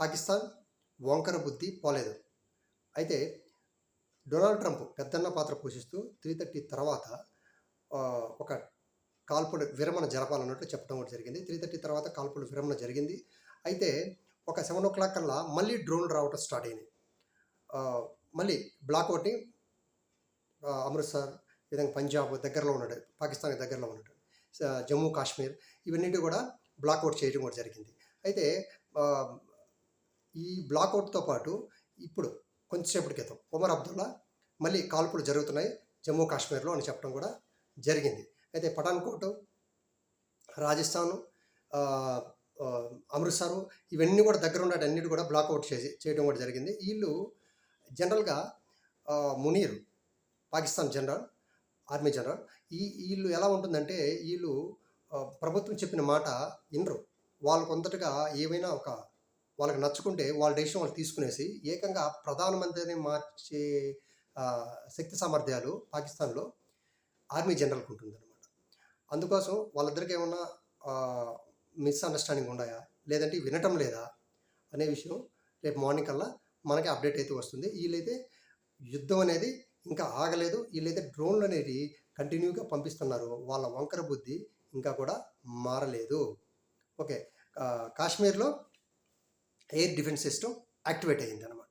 పాకిస్తాన్ వంకర బుద్ధి పోలేదు. అయితే డొనాల్డ్ ట్రంప్ పెద్దన్న పాత్ర పోషిస్తూ త్రీ థర్టీ తర్వాత ఒక కాల్పుడు విరమణ జరపాలన్నట్టు చెప్పడం కూడా జరిగింది. త్రీ థర్టీ తర్వాత కాల్పుడు విరమణ జరిగింది. అయితే ఒక సెవెన్ ఓ క్లాక్ కల్లా మళ్ళీ డ్రోన్ రావటం స్టార్ట్ అయింది. మళ్ళీ బ్లాక్ ఒకటి అమృత్సర్ విధంగా పంజాబ్ దగ్గరలో ఉన్నాడు పాకిస్తాన్ దగ్గరలో ఉన్నాడు జమ్మూ కాశ్మీర్ ఇవన్నిటి కూడా బ్లాక్అవుట్ చేయడం కూడా జరిగింది. అయితే ఈ బ్లాక్అవుట్తో పాటు ఇప్పుడు కొంచెంసేపటి క్రితం ఉమర్ అబ్దుల్లా మళ్ళీ కాల్పులు జరుగుతున్నాయి జమ్మూ కాశ్మీర్లో అని చెప్పడం కూడా జరిగింది. అయితే పఠాన్కోట్ రాజస్థాన్ అమృత్సరు ఇవన్నీ కూడా దగ్గర ఉన్న అన్నిటి కూడా బ్లాక్అవుట్ చేసి చేయడం కూడా జరిగింది. వీళ్ళు జనరల్గా Munir Pakistan general army general ఈ వీళ్ళు ఎలా ఉంటుందంటే వీళ్ళు ప్రభుత్వం చెప్పిన మాట వినరు. వాళ్ళకు కొంతటిగా ఏమైనా ఒక వాళ్ళకి నచ్చుకుంటే వాళ్ళ డెసిషన్ వాళ్ళు తీసుకునేసి ఏకంగా ప్రధానమంత్రిని మార్చే శక్తి సామర్థ్యాలు పాకిస్తాన్లో ఆర్మీ జనరల్కి ఉంటుందన్నమాట. అందుకోసం వాళ్ళిద్దరికి ఏమన్నా మిస్అండర్స్టాండింగ్ ఉన్నాయా లేదంటే వినటం లేదా అనే విషయం రేపు మార్నింగ్ కల్లా మనకి అప్డేట్ అయితే వస్తుంది. వీళ్ళైతే యుద్ధం అనేది ఇంకా ఆగలేదు. వీళ్ళైతే డ్రోన్లు అనేవి కంటిన్యూగా పంపిస్తున్నారు. వాళ్ళ వంకర బుద్ధి ఇంకా కూడా మారలేదు. ఓకే. కాశ్మీర్లో ఎయిర్ డిఫెన్స్ సిస్టమ్ యాక్టివేట్ అయ్యింది అనమాట